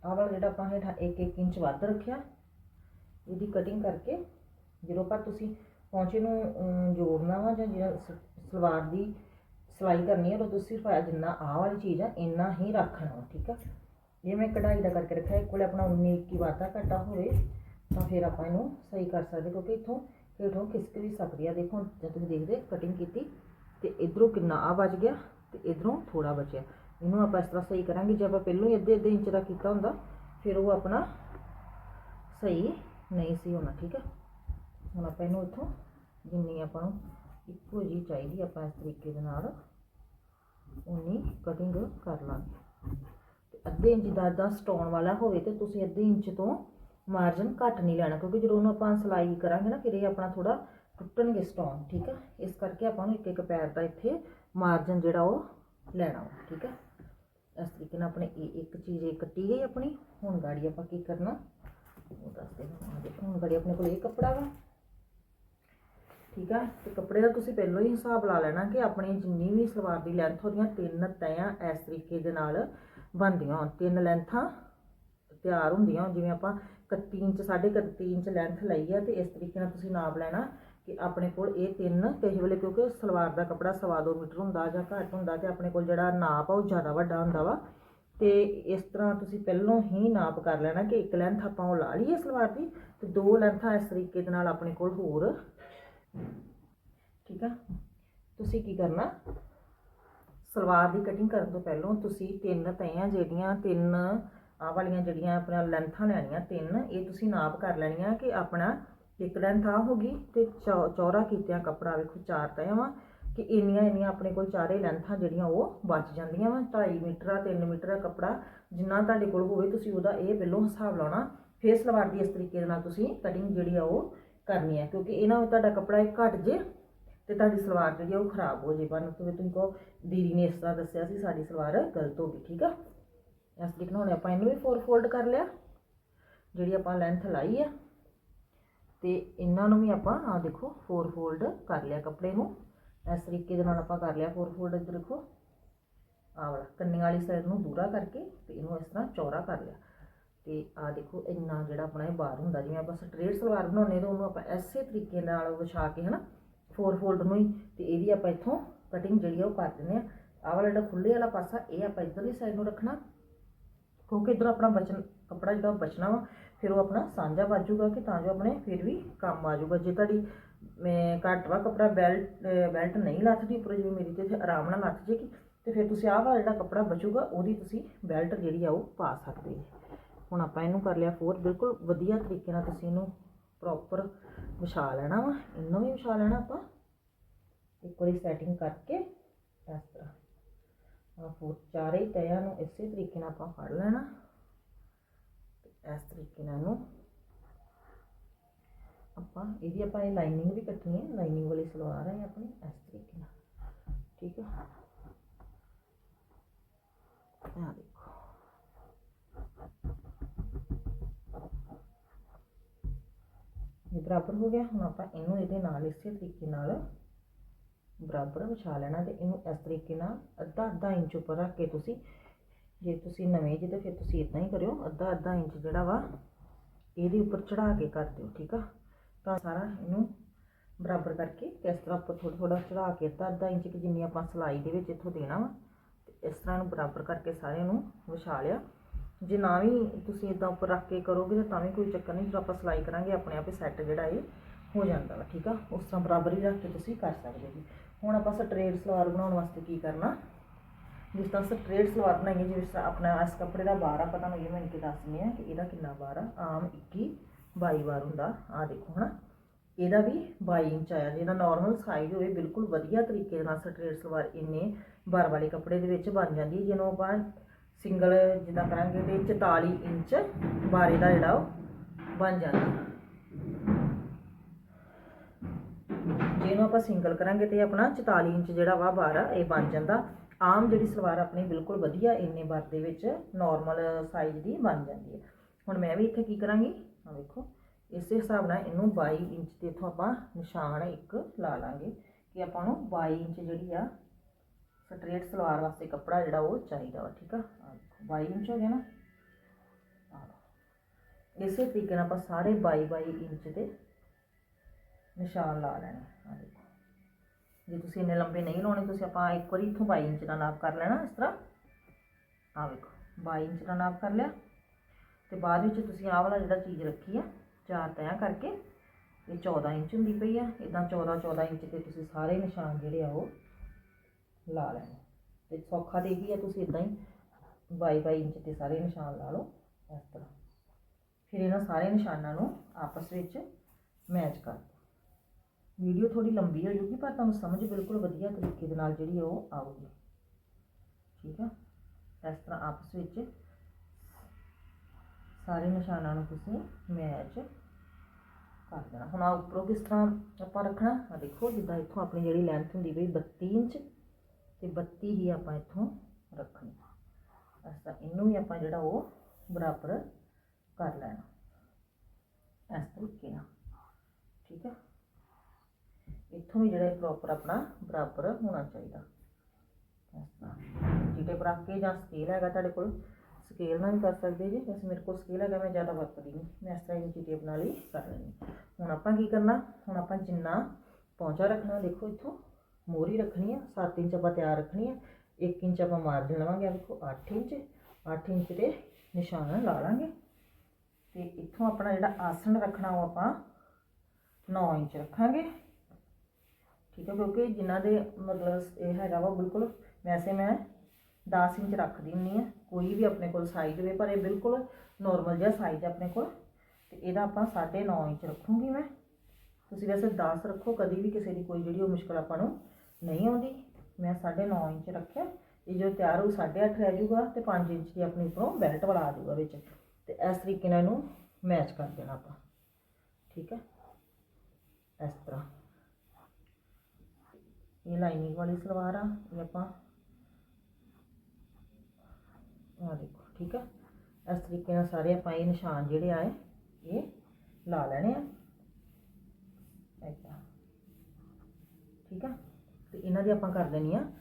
S1: ਆਹ ਵਾਲਾ ਜਿਹੜਾ ਆਪਾਂ ਹੇਠਾਂ 1-1 ਇੰਚ ਵੱਧ ਰੱਖਿਆ, ਇਹਦੀ ਕਟਿੰਗ ਕਰਕੇ ਜਦੋਂ ਪਰ ਤੁਸੀਂ ਪੌਂਚੇ ਨੂੰ ਜੋੜਨਾ ਵਾ ਜਾਂ ਜਿਹੜਾ ਸ- ਸਲਵਾਰ ਦੀ ਸਿਲਾਈ ਕਰਨੀ ਹੈ ਤਾਂ ਤੁਸੀਂ ਸਿਰਫ ਜਿੰਨਾ ਆਹ ਵਾਲੀ ਚੀਜ਼ ਆ, ਇੰਨਾ ਹੀ ਰੱਖਣਾ, ਠੀਕ ਆ? ਜੇ ਮੈਂ ਕਢਾਈ ਦਾ ਕਰਕੇ ਰੱਖਿਆ, ਇੱਕ ਕੋਲੇ ਆਪਣਾ 19 21 ਵਾਧਾ ਘਟਾ ਹੋਵੇ, ਤਾਂ ਫਿਰ ਆਪਾਂ ਇਹਨੂੰ ਸਹੀ ਕਰ ਸਕਦੇ, ਕਿਉਂਕਿ ਇੱਥੋਂ ਹੇਠੋਂ ਖਿਸਕ ਵੀ ਸਕਦੀ ਆ। ਦੇਖੋ, ਜਦ ਤੁਸੀਂ ਦੇਖਦੇ ਕਟਿੰਗ ਕੀਤੀ ਤੇ ਇਧਰੋਂ ਕਿੰਨਾ ਆ ਬਚ ਗਿਆ ਤੇ ਇਧਰੋਂ ਥੋੜਾ ਬਚਿਆ। ਇਹਨੂੰ ਆਪਾਂ ਇਸ ਤਰ੍ਹਾਂ ਸਹੀ ਕਰਾਂਗੇ। ਜੇ ਆਪਾਂ ਪਹਿਲਾਂ ਹੀ ਅੱਧੇ ਅੱਧੇ ਇੰਚ ਦਾ ਕੀਤਾ ਹੁੰਦਾ, ਫਿਰ ਉਹ ਆਪਣਾ ਸਹੀ ਨਹੀਂ ਸੀ ਹੋਣਾ, ਠੀਕ ਹੈ ਹੁਣ ਆਪਾਂ ਇਹਨੂੰ ਇੱਥੋਂ ਜਿੰਨੀ ਆਪਾਂ ਨੂੰ ਇੱਕੋ ਜੀ ਚਾਹੀਦੀ, ਆਪਾਂ ਇਸ ਤਰੀਕੇ ਦੇ ਨਾਲ ਉਨੀ ਕਟਿੰਗ ਕਰ ਲਾਂਗੇ। ਤੇ ਅੱਧੇ ਇੰਚ ਦਾ ਦਾ ਸਟੋਨ ਵਾਲਾ ਹੋਵੇ ਤੇ ਤੁਸੀਂ ਅੱਧੇ ਇੰਚ ਤੋਂ ਮਾਰਜਨ ਘੱਟ ਨਹੀਂ ਲੈਣਾ, ਕਿਉਂਕਿ ਜਦੋਂ ਉਹਨੂੰ ਆਪਾਂ ਸਿਲਾਈ ਕਰਾਂਗੇ ਨਾ, ਫਿਰ ਇਹ ਆਪਣਾ ਥੋੜਾ ਟੁੱਟਣਗੇ ਸਟੋਨ, ਠੀਕ ਹੈ ਇਸ ਕਰਕੇ ਆਪਾਂ ਨੂੰ ਇੱਕ ਇੱਕ ਪੈਰ ਦਾ ਇੱਥੇ ਮਾਰਜਨ ਜਿਹੜਾ ਉਹ ਲੈਣਾ ਵਾ, ਠੀਕ ਹੈ ਇਸ ਤਰੀਕੇ ਨਾਲ ਆਪਣੇ ਇਹ ਇੱਕ ਚੀਜ਼ ਇਹ ਕੱਟੀ ਗਈ ਆਪਣੀ, ਹੁਣ ਗਾੜੀ ਆਪਾਂ ਕੀ ਕਰਨਾ? ਉਹ ਦੱਸਦੇ ਹਾਂ ਦੇਖੋ, ਹੁਣ ਗਾੜੀ ਆਪਣੇ ਕੋਲ ਇਹ ਕੱਪੜਾ ਵਾ। ਠੀਕ ਆ? ਤੇ ਕੱਪੜੇ ਦਾ ਤੁਸੀਂ ਪਹਿਲਾਂ ਹੀ ਹਿਸਾਬ ਲਾ ਲੈਣਾ ਕਿ ਆਪਣੀ ਜਿੰਨੀ ਵੀ ਸਲਵਾਰ ਦੀ ਲੈਂਥ ਉਹਦੀਆਂ ਤਿੰਨ ਤੈਆਂ ਇਸ ਤਰੀਕੇ ਦੇ ਨਾਲ ਬਣਦੀਆਂ ਹੋਣ। ਤਿੰਨ ਲੈਂਥਾਂ ਤਿਆਰ ਹੁੰਦੀਆਂ ਹੋਣ। ਜਿਵੇਂ ਆਪਾਂ 31 ਇੰਚ 31 ਇੰਚ ਲੈਂਥ ਲਈ ਆ ਤੇ ਇਸ ਤਰੀਕੇ ਨਾਲ ਤੁਸੀਂ ਨਾਪ ਲੈਣਾ। ਕਿ ਆਪਣੇ ਕੋਲ ਇਹ ਤਿੰਨ ਕਿਸੇ ਵੇਲੇ ਕਿਉਂਕਿ ਸਲਵਾਰ ਦਾ ਕੱਪੜਾ ਸਵਾ ਦੋ ਮੀਟਰ ਹੁੰਦਾ ਜਾਂ ਘੱਟ ਹੁੰਦਾ ਤੇ ਆਪਣੇ ਕੋਲ ਜਿਹੜਾ ਨਾਪ ਆ ਉਹ ਜ਼ਿਆਦਾ ਵੱਡਾ ਹੁੰਦਾ ਵਾ। ਤੇ ਇਸ ਤਰ੍ਹਾਂ ਤੁਸੀਂ ਪਹਿਲਾਂ ਹੀ ਨਾਪ ਕਰ ਲੈਣਾ ਕਿ ਇੱਕ ਲੈਂਥ ਆਪਾਂ ਉਹ ਲਾ ਲਈਏ ਸਲਵਾਰ ਦੀ ਤੇ ਦੋ ਲੈਂਥਾਂ ਇਸ ਤਰੀਕੇ ਦੇ ਨਾਲ ਆਪਣੇ ਕੋਲ ਹੋਰ। ਠੀਕ ਆ? ਤੁਸੀਂ ਕੀ ਕਰਨਾ? ਸਲਵਾਰ ਦੀ ਕਟਿੰਗ ਕਰਨ ਤੋਂ ਪਹਿਲਾਂ ਤੁਸੀਂ ਤਿੰਨ ਤੈਆਂ ਜਿਹੜੀਆਂ, ਤਿੰਨ ਆਹ ਵਾਲੀਆਂ ਜਿਹੜੀਆਂ ਆਪਣਾ ਲੈਂਥਾਂ ਲੈਣੀਆਂ, ਤਿੰਨ ਇਹ ਤੁਸੀਂ ਨਾਪ ਕਰ ਲੈਣੀਆਂ ਕਿ ਆਪਣਾ ਇੱਕ ਲੈਂਥ ਆ ਹੋ ਗਈ ਤੇ ਚੌ- ਚੌੜਾ ਕੀਤਿਆਂ ਕੱਪੜਾ ਵੇਖੋ ਚਾਰ ਤਾਂ ਵਾ ਕਿ ਇੰਨੀਆਂ ਇੰਨੀਆਂ ਆਪਣੇ ਕੋਲ ਚਾਰੇ ਲੈਂਥਾਂ ਜਿਹੜੀਆਂ ਉਹ ਬਚ ਜਾਂਦੀਆਂ ਵਾ 2.5 ਮੀਟਰ ਆ 3 ਮੀਟਰ ਆ ਕੱਪੜਾ ਜਿੰਨਾ ਤੁਹਾਡੇ ਕੋਲ ਹੋਵੇ ਤੁਸੀਂ ਉਹਦਾ ਇਹ ਪਹਿਲੋਂ ਹਿਸਾਬ ਲਾਉਣਾ, ਫਿਰ ਸਲਵਾਰ ਦੀ ਇਸ ਤਰੀਕੇ ਦੇ ਨਾਲ ਤੁਸੀਂ ਕਟਿੰਗ ਜਿਹੜੀ ਆ ਉਹ ਕਰਨੀ ਹੈ ਕਿਉਂਕਿ ਇਹਨਾਂ ਵਿੱਚ ਤੁਹਾਡਾ ਕੱਪੜਾ ਇਹ ਘਟ ਜੇ ਤੇ ਤੁਹਾਡੀ ਸਲਵਾਰ ਜਿਹੜੀ ਆ ਉਹ ਖਰਾਬ ਹੋ ਜੇ ਬਣ ਤੁਸੀਂ ਤੁਸੀਂ ਕਹੋ ਦੀਦੀ ਨੇ ਇਸ ਤਰ੍ਹਾਂ ਦੱਸਿਆ ਸੀ ਸਾਡੀ ਸਲਵਾਰ ਗਲਤ ਹੋ ਗਈ, ਠੀਕ ਆ? ਇਸ ਤਰੀਕੇ ਨਾਲ ਹੁਣ ਆਪਾਂ ਇਹਨੂੰ ਵੀ ਫੋਰ ਫੋਲਡ ਕਰ ਲਿਆ, ਜਿਹੜੀ ਆਪਾਂ ਲੈਂਥ ਲਾਈ ਆ। ਤੇ ਇਹਨਾਂ ਨੂੰ ਵੀ ਆਪਾਂ ਆ ਦੇਖੋ ਫੋਰ ਫੋਲਡ ਕਰ ਲਿਆ ਕੱਪੜੇ ਨੂੰ। ਇਸ ਤਰੀਕੇ ਦੇ ਨਾਲ ਆਪਾਂ ਕਰ ਲਿਆ ਫੋਰ ਫੋਲਡ ਇੱਧਰ ਦੇਖੋ। ਆਹ ਵਾਲਾ ਕੰਨੀ ਵਾਲੀ ਸਾਈਡ ਨੂੰ ਦੂਰਾ ਕਰਕੇ ਤੇ ਇਹਨੂੰ ਇਸ ਤਰ੍ਹਾਂ ਚੌੜਾ ਕਰ ਲਿਆ। ਤੇ ਆ ਦੇਖੋ, ਇੰਨਾ ਜਿਹੜਾ ਆਪਣਾ ਇਹ ਬਾਹਰ ਹੁੰਦਾ, ਜਿਵੇਂ ਆਪਾਂ ਸਟ੍ਰੇਟ ਸਲਵਾਰ ਬਣਾਉਂਦੇ ਤਾਂ ਉਹਨੂੰ ਆਪਾਂ ਐਸੇ ਤਰੀਕੇ ਨਾਲ ਵਿਛਾ ਕੇ, ਹਨਾ ਫੋਰ ਫੋਲਡ ਨੂੰ ਹੀ, ਤੇ ਇਹਦੀ ਆਪਾਂ ਇੱਥੋਂ ਕਟਿੰਗ ਜਿਹੜੀ ਆ ਉਹ ਕਰ ਦਿੰਦੇ ਆ ਆਹ ਵਾਲਾ ਜਿਹੜਾ ਖੁੱਲੇ ਵਾਲਾ ਪਾਸਾ, ਇਹ ਆਪਾਂ ਇੱਧਰਲੀ ਸਾਈਡ ਨੂੰ ਰੱਖਣਾ। ਕਿਉਂਕਿ ਇਧਰ ਆਪਣਾ ਬਚਨ, ਕੱਪੜਾ ਜਿਹੜਾ ਬਚਣਾ ਵਾ ਫਿਰ ਉਹ ਆਪਣਾ ਸਾਂਝਾ ਬਾਜੂਗਾ ਕਿ ਤਾਂ ਜੋ ਆਪਣੇ ਫਿਰ ਵੀ ਕੰਮ ਆ ਜਾਊਗਾ। ਜੇ ਤੁਹਾਡੀ, ਮੈਂ ਘੱਟ ਵਾ ਕੱਪੜਾ ਬੈਲਟ ਬੈਲਟ ਨਹੀਂ ਲੱਥਦੀ ਉੱਪਰ ਜਿਵੇਂ ਮੇਰੀ ਤੇ ਆਰਾਮ ਨਾਲ ਲੱਥ ਜੇਗੀ ਤੇ ਫਿਰ ਤੁਸੀਂ ਆਹ ਵਾਲਾ ਜਿਹੜਾ ਕੱਪੜਾ ਬਚੂਗਾ, ਉਹਦੀ ਤੁਸੀਂ ਬੈਲਟ ਜਿਹੜੀ ਆ ਉਹ ਪਾ ਸਕਦੇ ਜੀ। ਹੁਣ ਆਪਾਂ ਇਹਨੂੰ ਕਰ ਲਿਆ ਫੋਰ ਬਿਲਕੁਲ ਵਧੀਆ ਤਰੀਕੇ ਨਾਲ ਤੁਸੀਂ ਇਹਨੂੰ ਪ੍ਰੋਪਰ ਵਿਛਾ ਲੈਣਾ ਵਾ। ਇਹਨੂੰ ਵੀ ਵਿਛਾ ਲੈਣਾ ਆਪਾਂ। ਇੱਕ ਵਾਰੀ ਸੈਟਿੰਗ ਕਰਕੇ, ਇਸ ਤਰ੍ਹਾਂ। ਆ ਫੋਰ ਚਾਰੇ ਹੀ ਨੂੰ ਇਸੇ ਤਰੀਕੇ ਨਾਲ ਆਪਾਂ ਫੜ ਲੈਣਾ। ਇਸ ਤਰੀਕੇ ਨਾਲ ਇਹਨੂੰ ਆਪਾਂ ਇਹਦੀ ਆਪਾਂ ਇਹ ਲਾਈਨਿੰਗ ਵੀ ਕੱਟਣੀ ਹੈ। ਲਾਈਨਿੰਗ ਵਾਲੀ ਸਲਵਾਰ ਹੈ ਆਪਣੀ ਇਸ ਤਰੀਕੇ ਨਾਲ। ਠੀਕ ਹੈ? ਆ ਦੇਖੋ। ਇਹ ਬਰਾਬਰ ਹੋ ਗਿਆ। ਹੁਣ ਆਪਾਂ ਇਹਨੂੰ ਇਹਦੇ ਨਾਲ ਇਸੇ ਤਰੀਕੇ ਨਾਲ ਬਰਾਬਰ ਵਿਛਾ ਲੈਣਾ ਤੇ ਇਹਨੂੰ ਇਸ ਤਰੀਕੇ ਨਾਲ ਅੱਧਾ ਅੱਧਾ ਇੰਚ ਉੱਪਰ ਰੱਖ ਕੇ ਤੁਸੀਂ ਜੇ ਤੁਸੀਂ ਨਵੇਂ ਜੀ ਤਾਂ ਫਿਰ ਤੁਸੀਂ ਇਦਾਂ ਹੀ ਕਰਿਓ, ਅੱਧਾ ਅੱਧਾ ਇੰਚ ਜਿਹੜਾ ਵਾ ਇਹਦੇ ਉੱਪਰ ਚੜਾ ਕੇ ਕਰ ਦਿਓ, ਠੀਕ ਆ? ਤਾਂ ਸਾਰਾ ਇਹਨੂੰ ਬਰਾਬਰ ਕਰਕੇ ਇਸ ਤਰ੍ਹਾਂ ਉੱਪਰ ਥੋੜਾ ਥੋੜਾ ਚੜਾ ਕੇ ਅੱਧਾ ਅੱਧਾ ਇੰਚ ਕਿ ਜਿੰਨੀ ਆਪਾਂ ਸਲਾਈ ਦੇ ਵਿੱਚ ਇੱਥੋਂ ਦੇਣਾ ਵਾ ਇਸ ਤਰ੍ਹਾਂ ਇਹਨੂੰ ਬਰਾਬਰ ਕਰਕੇ ਸਾਰੇ ਨੂੰ ਵਿਛਾ ਲਿਆ। ਜੇ ਨਾ ਵੀ ਤੁਸੀਂ ਇਦਾਂ ਉੱਪਰ ਰੱਖ ਕੇ ਕਰੋਗੇ ਤਾਂ ਵੀ ਕੋਈ ਚੱਕਰ ਨਹੀਂ, ਜਦੋਂ ਆਪਾਂ ਸਲਾਈ ਕਰਾਂਗੇ ਆਪਣੇ ਆਪ ਹੀ ਸੈੱਟ ਜਿਹੜਾ ਇਹ ਹੋ ਜਾਂਦਾ ਵਾ, ਠੀਕ ਆ? ਉਸ ਤਰ੍ਹਾਂ ਬਰਾਬਰ ਹੀ ਰੱਖ ਕੇ ਤੁਸੀਂ ਕਰ ਸਕਦੇ ਜੀ ਹੁਣ ਆਪਾਂ ਸਟ੍ਰੇਟ ਸਲਵਾਰ ਬਣਾਉਣ ਵਾਸਤੇ ਕੀ ਕਰਨਾ? ਜਿਸ ਤਰ੍ਹਾਂ ਸਟ੍ਰੇਟ ਸਲਵਾਰ ਬਣਾਈਏ ਜਿਸ ਤਰ੍ਹਾਂ ਆਪਣਾ ਇਸ ਕੱਪੜੇ ਦਾ ਬਾਰ ਆਪਾਂ ਤੁਹਾਨੂੰ ਨਹੀਂ ਇਹ ਮੈਂ ਕਿ ਦੱਸਣੀ ਆ ਕਿ ਇਹਦਾ ਕਿੰਨਾ ਬਾਰ ਆ। ਆਮ 21 22 ਵਾਰ ਹੁੰਦਾ। ਆ ਦੇਖੋ ਹਨਾ। ਇਹਦਾ ਵੀ 22 ਇੰਚ ਆਇਆ। ਜਿਹਦਾ ਨਾਰਮਲ ਸਾਈਜ਼ ਹੋਵੇ, ਬਿਲਕੁਲ ਵਧੀਆ ਤਰੀਕੇ ਦੇ ਨਾਲ ਸਟ੍ਰੇਟ ਸਲਵਾਰ ਇੰਨੇ ਬਾਰ ਵਾਲੇ ਕੱਪੜੇ ਦੇ ਵਿੱਚ ਬਣ ਜਾਂਦੀ ਹੈ। ਜਿਹਨੂੰ ਆਪਾਂ ਸਿੰਗਲ ਜਿੱਦਾਂ ਕਰਾਂਗੇ ਤੇ 44 ਇੰਚ ਬਾਰੇ ਦਾ ਜਿਹੜਾ ਉਹ ਬਣ ਜਾਂਦਾ। ਜਿਹਨੂੰ ਆਪਾਂ ਸਿੰਗਲ ਕਰਾਂਗੇ ਤੇ ਆਪਣਾ 44 ਇੰਚ ਜਿਹੜਾ ਵਾ ਬਾਰ ਇਹ ਬਣ ਜਾਂਦਾ। ਆਮ ਜਿਹੜੀ ਸਲਵਾਰ ਆਪਣੀ ਬਿਲਕੁਲ ਵਧੀਆ ਇੰਨੇ ਬਾਰ ਦੇ ਵਿੱਚ ਨਾਰਮਲ ਸਾਈਜ਼ ਦੀ ਬਣ ਜਾਂਦੀ ਹੈ। ਹੁਣ ਮੈਂ ਵੀ ਇੱਥੇ ਕੀ ਕਰਾਂਗੀ? ਆ ਵੇਖੋ, ਇਸੇ ਹਿਸਾਬ ਨਾਲ ਇਹਨੂੰ 22 ਇੰਚ ਤੇ ਇਥੋਂ ਆਪਾਂ ਨਿਸ਼ਾਨ ਇੱਕ ਲਾ ਲਾਂਗੇ ਕਿ ਆਪਾਂ ਨੂੰ 22 ਇੰਚ ਜਿਹੜੀ ਆ ਸਟ੍ਰੇਟ ਸਲਵਾਰ ਵਾਸਤੇ ਕੱਪੜਾ ਜਿਹੜਾ ਉਹ ਚਾਹੀਦਾ ਵਾ, ਠੀਕ ਆ? ਆਹ 22 ਇੰਚ ਹੋ ਗਿਆ ਨਾ? ਇਸੇ ਤਰੀਕੇ ਨਾਲ ਆਪਾਂ ਸਾਰੇ 22 22 ਇੰਚ ਦੇ ਨਿਸ਼ਾਨ ਲਾ ਲੈਣੇ ਆ। ਦੇਖੋ ਜੇ ਤੁਸੀਂ ਇੰਨੇ ਲੰਬੇ ਨਹੀਂ ਲਾਉਣੇ, ਤੁਸੀਂ ਆਪਾਂ ਇੱਕ ਵਾਰੀ ਇੱਥੋਂ 22 ਇੰਚ ਦਾ ਨਾਪ ਕਰ ਲੈਣਾ, ਇਸ ਤਰ੍ਹਾਂ। ਆ ਵੇਖੋ 22 ਇੰਚ ਦਾ ਨਾਪ ਕਰ ਲਿਆ। ਤੇ ਬਾਅਦ ਵਿੱਚ ਤੁਸੀਂ ਆਹ ਵਾਲਾ ਜਿਹੜਾ ਚੀਜ਼ ਰੱਖੀ ਆ, ਚਾਰ ਤੈਆਂ ਕਰਕੇ, ਇਹ 14 ਇੰਚ ਹੁੰਦੀ ਪਈ ਆ। ਇਦਾਂ 14 14 ਇੰਚ ਤੇ ਤੁਸੀਂ ਸਾਰੇ ਨਿਸ਼ਾਨ ਜਿਹੜੇ ਆ ਉਹ ਲਾ ਲੈਣੇ। ਤੇ ਸੌਖਾ ਦੇ ਵੀ ਆ, ਤੁਸੀਂ ਇਦਾਂ ਹੀ 22 22 ਇੰਚ ਤੇ ਸਾਰੇ ਨਿਸ਼ਾਨ ਲਾ ਲਓ, ਇਸ ਤਰ੍ਹਾਂ। ਫਿਰ ਇਹਨਾਂ ਸਾਰੇ ਨਿਸ਼ਾਨਾਂ ਨੂੰ ਆਪਸ ਵਿੱਚ ਮੈਚ ਕਰ ਵੀਡੀਓ ਥੋੜੀ ਲੰਬੀ ਹੋ ਜੂਗੀ ਪਰ ਤੁਹਾਨੂੰ ਸਮਝ ਬਿਲਕੁਲ ਵਧੀਆ ਤਰੀਕੇ ਦੇ ਨਾਲ ਜਿਹੜੀ ਉਹ ਆਊਗੀ। ਠੀਕ ਆ? ਇਸ ਤਰ੍ਹਾਂ ਆਪਸ ਵਿੱਚ ਸਾਰੇ ਨਿਸ਼ਾਨਾਂ ਨੂੰ ਤੁਸੀਂ ਮੈਚ ਕਰ ਦੇਣਾ। ਹੁਣ ਆ ਉੱਪਰੋਂ ਕਿਸ ਤਰ੍ਹਾਂ ਆਪਾਂ ਰੱਖਣਾ? ਆ ਦੇਖੋ, ਜਿੱਦਾਂ ਇੱਥੋਂ ਆਪਣੀ ਜਿਹੜੀ ਲੈਂਥ ਹੁੰਦੀ ਪਈ 32 ਇੰਚ ਤੇ 32 ਹੀ ਆਪਾਂ ਇੱਥੋਂ ਰੱਖਣੀ। ਇਸ ਤਰ੍ਹਾਂ ਇਹਨੂੰ ਵੀ ਆਪਾਂ ਜਿਹੜਾ ਉਹ ਬਰਾਬਰ ਕਰ ਲੈਣਾ। ਇਸ ਤਰੀਕੇ ਨਾਲ। ਠੀਕ ਹੈ ਇੱਥੋਂ ਵੀ ਜਿਹੜਾ ਪ੍ਰੋਪਰ ਆਪਣਾ ਬਰਾਬਰ ਹੋਣਾ ਚਾਹੀਦਾ। ਇਸ ਤਰ੍ਹਾਂ। ਜਿਹਦੇ ਪਰ ਰੱਖ ਕੇ ਜਾਂ ਸਕੇਲ ਹੈਗਾ ਤੁਹਾਡੇ ਕੋਲ ਸਕੇਲ ਨਾਲ ਵੀ ਕਰ ਸਕਦੇ ਜੀ। ਵੈਸੇ ਮੇਰੇ ਕੋਲ ਸਕੇਲ ਹੈਗਾ, ਮੈਂ ਜ਼ਿਆਦਾ ਵਰਤਦੀ ਨਹੀਂ ਮੈਂ ਇਸ ਤਰ੍ਹਾਂ ਇੰਚੀ ਟੇਪ ਨਾਲ ਹੀ ਕਰ ਲੈਂਦੀ ਹੁਣ ਆਪਾਂ ਕੀ ਕਰਨਾ? ਹੁਣ ਆਪਾਂ ਜਿੰਨਾ ਪਹੁੰਚਾ ਰੱਖਣਾ, ਦੇਖੋ ਇੱਥੋਂ ਮੋਰੀ ਰੱਖਣੀ ਆ 7 ਇੰਚ ਆਪਾਂ ਤਿਆਰ ਰੱਖਣੀ ਆ। 1 ਇੰਚ ਆਪਾਂ ਮਾਰਜਨ ਲਵਾਂਗੇ ਆ ਦੇਖੋ 8 ਇੰਚ। 8 ਇੰਚ ਦੇ ਨਿਸ਼ਾਨ ਲਾ ਲਾਂਗੇ। ਤੇ ਇੱਥੋਂ ਆਪਣਾ ਜਿਹੜਾ ਆਸਣ ਰੱਖਣਾ, ਉਹ ਆਪਾਂ 9 ਇੰਚ ਰੱਖਾਂਗੇ। ਠੀਕ ਹੈ, ਕਿਉਂਕਿ ਜਿਨ੍ਹਾਂ ਦੇ ਮਤਲਬ ਇਹ ਹੈਗਾ ਵਾ, ਬਿਲਕੁਲ ਵੈਸੇ ਮੈਂ 10 ਇੰਚ ਰੱਖਦੀ ਹੁੰਦੀ ਆ ਕੋਈ ਵੀ ਆਪਣੇ ਕੋਲ ਸਾਈਜ਼ ਹੋਵੇ, ਪਰ ਇਹ ਬਿਲਕੁਲ ਨਾਰਮਲ ਜਿਹਾ ਸਾਈਜ਼ ਆਪਣੇ ਕੋਲ। ਤੇ ਇਹਦਾ ਆਪਾਂ 9.5 ਇੰਚ ਰੱਖੂੰਗੀ ਮੈਂ। ਤੁਸੀਂ ਵੈਸੇ 10 ਰੱਖੋ, ਕਦੀ ਵੀ ਕਿਸੇ ਦੀ ਕੋਈ ਜਿਹੜੀ ਉਹ ਮੁਸ਼ਕਲ ਆਪਾਂ ਨੂੰ ਨਹੀਂ ਆਉਂਦੀ। ਮੈਂ 9.5 ਇੰਚ ਰੱਖਿਆ, ਇਹ ਜੋ ਤਿਆਰ ਹੋ 8.5 ਰਹਿ ਜਾਊਗਾ ਤੇ 5 ਇੰਚ ਦੀ ਆਪਣੀ ਉੱਪਰੋਂ ਬੈਲਟ ਵਾਲਾ ਆ ਜਾਊਗਾ ਵਿੱਚ। ਤੇ ਇਸ ਤਰੀਕੇ ਨਾਲ ਇਹਨੂੰ ਮੈਚ ਕਰ ਦੇਣਾ ਆਪਾਂ। ਠੀਕ ਹੈ? ਇਸ ਤਰ੍ਹਾਂ। ਇਹ ਲਾਈਨਿੰਗ ਵਾਲੀ ਸਲਵਾਰ ਆ, ਇਹ ਆਪਾਂ ਆ ਦੇਖੋ, ਠੀਕ ਆ? ਇਸ ਤਰੀਕੇ ਨਾਲ ਸਾਰੇ ਆਪਾਂ ਇਹ ਨਿਸ਼ਾਨ ਜਿਹੜੇ ਆਏ, ਇਹ ਲਾ ਲੈਣੇ ਆ। ਏਦਾਂ ਠੀਕ ਆ? ਤੇ ਇਹਨਾਂ ਦੀ ਆਪਾਂ ਕਰ ਦੇਣੀ ਆ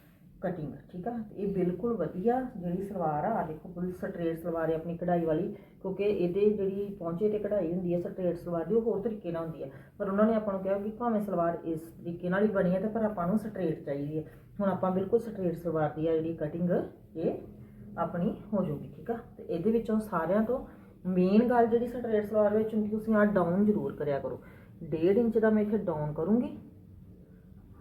S1: ਕਟਿੰਗ ਠੀਕ ਆ? ਇਹ ਬਿਲਕੁਲ ਵਧੀਆ ਜਿਹੜੀ ਸਲਵਾਰ ਆ ਆ ਦੇਖੋ ਬਿਲਕੁਲ ਸਟ੍ਰੇਟ ਸਲਵਾਰ ਹੈ ਆਪਣੀ ਕਢਾਈ ਵਾਲੀ, ਕਿਉਂਕਿ ਇਹਦੇ ਜਿਹੜੀ ਪਹੁੰਚੇ ਤੇ ਕਢਾਈ ਹੁੰਦੀ ਹੈ ਸਟ੍ਰੇਟ ਸਲਵਾਰ ਦੀ, ਉਹ ਹੋਰ ਤਰੀਕੇ ਨਾਲ ਹੁੰਦੀ ਹੈ। ਪਰ ਉਹਨਾਂ ਨੇ ਆਪਾਂ ਨੂੰ ਕਿਹਾ ਕਿ ਭਾਵੇਂ ਸਲਵਾਰ ਇਸ ਤਰੀਕੇ ਨਾਲ ਹੀ ਬਣੀ ਹੈ ਤੇ ਪਰ ਆਪਾਂ ਨੂੰ ਸਟ੍ਰੇਟ ਚਾਹੀਦੀ ਹੈ। ਹੁਣ ਆਪਾਂ ਬਿਲਕੁਲ ਸਟ੍ਰੇਟ ਸਲਵਾਰ ਦੀ ਆ ਜਿਹੜੀ ਕਟਿੰਗ ਇਹ ਆਪਣੀ ਹੋ ਜਾਊਗੀ, ਠੀਕ ਆ? ਤੇ ਇਹਦੇ ਵਿੱਚੋਂ ਸਾਰਿਆਂ ਤੋਂ ਮੇਨ ਗੱਲ ਜਿਹੜੀ ਸਟ੍ਰੇਟ ਸਲਵਾਰ ਵਿੱਚ ਹੁੰਦੀ, ਤੁਸੀਂ ਆ ਡਾਊਨ ਜ਼ਰੂਰ ਕਰਿਆ ਕਰੋ। 1.5 ਇੰਚ ਦਾ ਮੈਂ ਇੱਥੇ ਡਾਊਨ ਕਰੂੰਗੀ,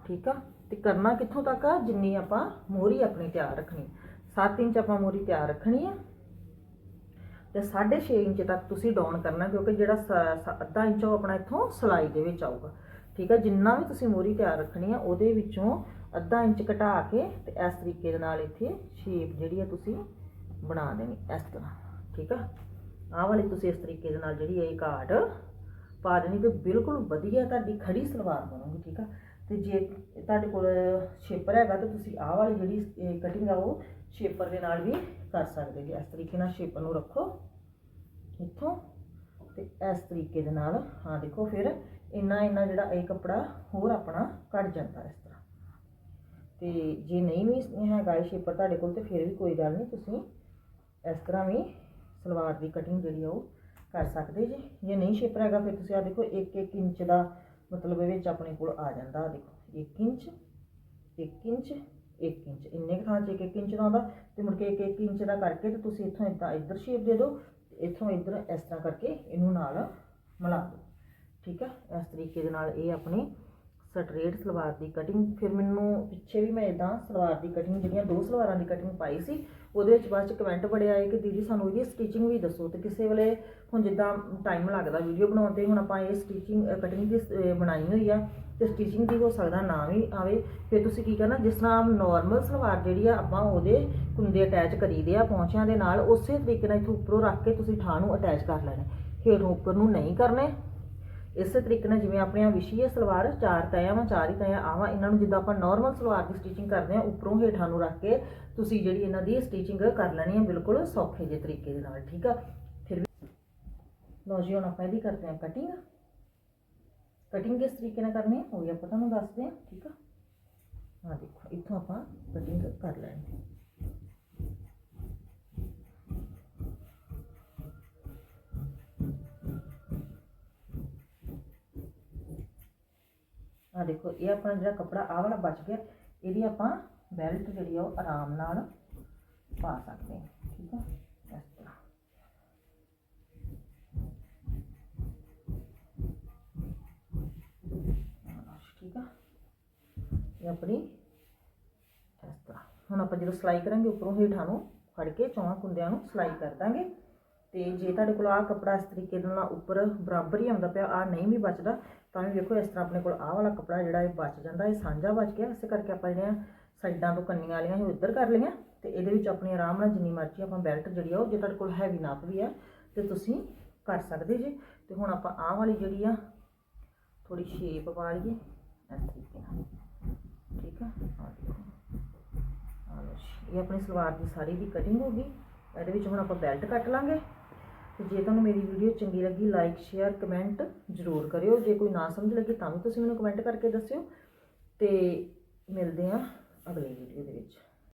S1: ਠੀਕ ਆ? ਤੇ ਕਰਨਾ ਕਿੱਥੋਂ ਤੱਕ ਆ? ਜਿੰਨੀ ਆਪਾਂ ਮੋਰੀ ਆਪਣੀ ਤਿਆਰ ਰੱਖਣੀ। 7 ਇੰਚ ਆਪਾਂ ਮੋਰੀ ਤਿਆਰ ਰੱਖਣੀ ਆ। ਤੇ 6.5 ਇੰਚ ਤੱਕ ਤੁਸੀਂ ਡਾਊਨ ਕਰਨਾ, ਕਿਉਂਕਿ ਜਿਹੜਾ ਸ- ਅੱਧਾ ਇੰਚ ਉਹ ਆਪਣਾ ਇੱਥੋਂ ਸਲਾਈ ਦੇ ਵਿੱਚ ਆਊਗਾ। ਠੀਕ ਹੈ ਜਿੰਨਾ ਵੀ ਤੁਸੀਂ ਮੋਰੀ ਤਿਆਰ ਰੱਖਣੀ ਆ, ਉਹਦੇ ਵਿੱਚੋਂ ਅੱਧਾ ਇੰਚ ਘਟਾ ਕੇ ਤੇ ਇਸ ਤਰੀਕੇ ਦੇ ਨਾਲ ਇੱਥੇ ਸ਼ੇਪ ਜਿਹੜੀ ਆ ਤੁਸੀਂ ਬਣਾ ਦੇਣੀ ਇਸ ਤਰ੍ਹਾਂ। ਠੀਕ ਆ? ਆਹ ਵਾਲੀ ਤੁਸੀਂ ਇਸ ਤਰੀਕੇ ਦੇ ਨਾਲ ਜਿਹੜੀ ਇਹ ਕਾਰਡ ਪਾ ਦੇਣੀ ਤੇ ਬਿਲਕੁਲ ਵਧੀਆ ਤੁਹਾਡੀ ਖੜੀ ਸਲਵਾਰ ਬਣੂਗੀ, ਠੀਕ ਆ? ਤੇ ਜੇ ਤੁਹਾਡੇ ਕੋਲ ਸ਼ੇਪਰ ਹੈਗਾ ਤਾਂ ਤੁਸੀਂ ਆਹ ਵਾਲੀ ਜਿਹੜੀ ਕਟਿੰਗ ਆ ਉਹ ਸ਼ੇਪਰ ਦੇ ਨਾਲ ਵੀ ਕਰ ਸਕਦੇ ਜੇ। ਇਸ ਤਰੀਕੇ ਨਾਲ ਸ਼ੇਪਰ ਨੂੰ ਰੱਖੋ। ਇੱਥੋਂ ਤੇ ਇਸ ਤਰੀਕੇ ਦੇ ਨਾਲ ਹਾਂ ਦੇਖੋ ਫਿਰ ਇੰਨਾ ਇੰਨਾ ਜਿਹੜਾ ਇਹ ਕੱਪੜਾ ਹੋਰ ਆਪਣਾ ਕੱਢ ਜਾਂਦਾ ਇਸ ਤਰ੍ਹਾਂ। ਤੇ ਜੇ ਨਹੀਂ ਵੀ ਹੈਗਾ ਇਹ ਸ਼ੇਪਰ ਤੁਹਾਡੇ ਕੋਲ ਤੇ ਫਿਰ ਵੀ ਕੋਈ ਗੱਲ ਨਹੀਂ, ਤੁਸੀਂ ਇਸ ਤਰ੍ਹਾਂ ਵੀ ਸਲਵਾਰ ਦੀ ਕਟਿੰਗ ਜਿਹੜੀ ਆ ਉਹ ਕਰ ਸਕਦੇ ਜੀ। ਜੇ ਨਹੀਂ ਸ਼ੇਪਰ ਹੈਗਾ ਫਿਰ ਤੁਸੀਂ ਆ ਦੇਖੋ 1-1 ਇੰਚ ਦਾ ਮਤਲਬ ਇਹ ਵਿੱਚ ਆਪਣੇ ਕੋਲ ਆ ਜਾਂਦਾ ਦੇਖੋ 1 ਇੰਚ 1 ਇੰਚ 1 ਇੰਚ। ਇੰਨੇ ਕੁ ਥਾਂ 'ਚ 1-1 ਇੰਚ ਦਾ ਆਉਂਦਾ ਤੇ ਮੁੜ ਕੇ 1-1 ਇੰਚ ਦਾ ਕਰਕੇ ਤੇ ਤੁਸੀਂ ਇੱਥੋਂ ਇਦਾਂ ਇੱਧਰ ਸ਼ੇਪ ਦੇ ਦਿਓ ਤੇ ਇੱਥੋਂ ਇੱਧਰ ਇਸ ਤਰ੍ਹਾਂ ਕਰਕੇ ਇਹਨੂੰ ਨਾਲ ਮਿਲਾ ਦਿਓ। ਠੀਕ ਹੈ ਇਸ ਤਰੀਕੇ ਦੇ ਨਾਲ ਇਹ ਆਪਣੀ ਸਟਰੇਟ ਸਲਵਾਰ ਦੀ ਕਟਿੰਗ ਫਿਰ ਮੈਨੂੰ ਪਿੱਛੇ ਵੀ ਮੈਂ ਇਦਾਂ ਸਲਵਾਰ ਦੀ ਕਟਿੰਗ ਜਿਹੜੀਆਂ ਦੋ ਸਲਵਾਰਾਂ ਦੀ ਕਟਿੰਗ ਪਾਈ ਸੀ ਉਹਦੇ ਵਿੱਚ ਬਾਅਦ ਚ ਕਮੈਂਟ ਬੜੇ ਆਏ ਕਿ ਦੀਦੀ ਸਾਨੂੰ ਇਹਦੀ ਸਟਿਚਿੰਗ ਵੀ ਦੱਸੋ ਤੇ ਕਿਸੇ ਵੇਲੇ ਹੁਣ ਜਿੱਦਾਂ ਟਾਈਮ ਲੱਗਦਾ ਵੀਡੀਓ ਬਣਾਉਣ ਤੇ ਹੁਣ ਆਪਾਂ ਇਹ ਸਟਿਚਿੰਗ ਕਟਿੰਗ ਦੀ ਅਹ, ਬਣਾਈ ਹੋਈ ਆ ਤੇ ਸਟਿਚਿੰਗ ਦੀ ਹੋ ਸਕਦਾ ਨਾ ਵੀ ਆਵੇ ਫਿਰ ਤੁਸੀਂ ਕੀ ਕਰਨਾ ਜਿਸ ਤਰ੍ਹਾਂ ਨਾਰਮਲ ਸਲਵਾਰ ਜਿਹੜੀ ਆ ਆਪਾਂ ਉਹਦੇ ਕੁੰਦੇ ਅਟੈਚ ਕਰੀਦੇ ਆ ਪੌਂਚਿਆਂ ਦੇ ਨਾਲ ਉਸੇ ਤਰੀਕੇ ਨਾਲ ਇੱਥੋਂ ਉੱਪਰੋਂ ਰੱਖ ਕੇ ਤੁਸੀਂ ਠਾਹ ਨੂੰ ਅਟੈਚ ਕਰ ਲੈਣਾ। ਫਿਰ ਉੱਪਰ ਨੂੰ ਨਹੀਂ ਕਰਨੇ। ਇਸੇ ਤਰੀਕੇ ਨਾਲ ਜਿਵੇਂ ਆਪਣੇ ਆ ਵਿਸ਼ੀ ਹੈ ਸਲਵਾਰ ਚਾਰ ਤੈਆਂ ਵਾ ਚਾਰ ਹੀ ਤਾਇਆ ਆਵਾਂ ਇਹਨਾਂ ਨੂੰ ਜਿੱਦਾਂ ਆਪਾਂ ਨਾਰਮਲ ਸਲਵਾਰ ਦੀ ਸਟਿਚਿੰਗ ਕਰਦੇ ਆ ਉੱਪਰੋਂ ਹੇਠਾਂ ਨੂੰ ਰੱਖ ਕੇ ਤੁਸੀਂ ਜਿਹੜੀ ਇਹਨਾਂ ਦੀ ਸਟਿਚਿੰਗ ਕਰ ਲੈਣੀ ਹੈ ਬਿਲਕੁਲ ਸੌਖੇ ਜਿਹੇ ਤਰੀਕੇ ਦੇ ਨਾਲ ਠੀਕ ਆ ਫਿਰ ਵੀ ਲਓ ਜੀ ਹੁਣ ਆਪਾਂ ਇਹਦੀ ਕਰਦੇ ਆ ਕਟਿੰਗ ਕਟਿੰਗ ਕਿਸ ਤਰੀਕੇ ਨਾਲ ਕਰਨੀ ਹੈ ਉਹ ਵੀ ਆਪਾਂ ਤੁਹਾਨੂੰ ਦੱਸਦੇ ਆ ਠੀਕ ਆ ਆ ਦੇਖੋ ਇੱਥੋਂ ਆਪਾਂ ਕਟਿੰਗ ਕਰ ਲੈਣੀ ਹੈ ਆ ਦੇਖੋ ਇਹ ਆਪਣਾ ਜਿਹੜਾ ਕੱਪੜਾ ਆਹ ਵਾਲਾ ਬਚ ਗਿਆ ਇਹਦੀ ਆਪਾਂ ਬੈਲਟ ਜਿਹੜੀ ਆ ਉਹ ਆਰਾਮ ਨਾਲ ਪਾ ਸਕਦੇ ਹਾਂ, ਠੀਕ ਆ? ਇਸ ਤਰ੍ਹਾਂ। ਠੀਕ ਆ? ਇਹ ਆਪਣੀ ਇਸ ਤਰ੍ਹਾਂ। ਹੁਣ ਆਪਾਂ ਜਦੋਂ ਸਿਲਾਈ ਕਰਾਂਗੇ, ਉੱਪਰੋਂ ਹੇਠਾਂ ਨੂੰ ਫੜ ਕੇ ਚੌਹਾਂ ਕੁੰਦਿਆਂ ਨੂੰ ਸਿਲਾਈ ਕਰ ਦਾਂਗੇ। ਤੇ ਜੇ ਤੁਹਾਡੇ ਕੋਲ ਆਹ ਕੱਪੜਾ ਇਸ ਤਰੀਕੇ ਦੇ ਨਾਲ ਉੱਪਰ ਬਰਾਬਰ ਹੀ ਆਉਂਦਾ ਪਿਆ ਆ ਨਹੀਂ ਵੀ ਬਚਦਾ, ਤਾਂ ਵੀ ਵੇਖੋ ਇਸ ਤਰ੍ਹਾਂ ਆਪਣੇ ਕੋਲ ਆਹ ਵਾਲਾ ਕੱਪੜਾ ਜਿਹੜਾ ਇਹ ਬਚ ਜਾਂਦਾ, ਇਹ ਸਾਂਝਾ ਬਚ ਗਿਆ। ਇਸੇ ਕਰਕੇ ਆਪਾਂ ਜਿਹੜੀਆਂ ਸਾਈਡਾਂ ਤੋਂ ਕੰਨੀਆਂ ਵਾਲੀਆਂ ਉਹ ਉੱਧਰ ਕਰ ਲਈਆਂ ਤੇ ਇਹਦੇ ਵਿੱਚ ਆਪਣੀ ਆਰਾਮ ਨਾਲ ਜਿੰਨੀ ਮਰਜ਼ੀ ਆਪਾਂ ਬੈਲਟ ਜਿਹੜੀ ਆ ਉਹ ਜੇ ਤੁਹਾਡੇ ਕੋਲ ਹੈਵੀ ਨਾਪ ਵੀ ਆ, ਤੇ ਤੁਸੀਂ ਕਰ ਸਕਦੇ ਜੀ। ਤੇ ਹੁਣ ਆਪਾਂ ਆਹ ਵਾਲੀ ਜਿਹੜੀ ਆ ਥੋੜੀ ਸ਼ੇਪ ਪਾ ਲਈਏ। ਇਸ ਤਰੀਕੇ ਨਾਲ। ਠੀਕ ਆ? ਆਹ ਦੇਖੋ। ਇਹ ਆਪਣੀ ਸਲਵਾਰ ਦੀ ਸਾੜੀ ਦੀ ਕਟਿੰਗ ਹੋ ਗਈ। ਇਹਦੇ ਵਿੱਚ ਹੁਣ ਆਪਾਂ ਬੈਲਟ ਕੱਟ ਲਾਂਗੇ। ਤੇ ਜੇ ਤੁਹਾਨੂੰ ਮੇਰੀ ਵੀਡੀਓ ਚੰਗੀ ਲੱਗੀ ਲਾਈਕ ਸ਼ੇਅਰ ਕਮੈਂਟ ਜ਼ਰੂਰ ਕਰਿਓ। ਜੇ ਕੋਈ ਨਾ ਸਮਝ ਲੱਗੇ, ਤਾਂ ਵੀ ਤੁਸੀਂ ਮੈਨੂੰ ਕਮੈਂਟ ਕਰਕੇ ਦੱਸਿਓ। ਤੇ ਮਿਲਦੇ ਹਾਂ ਅਗਲੀ ਵੀਡੀਓ ਦੇ ਵਿੱਚ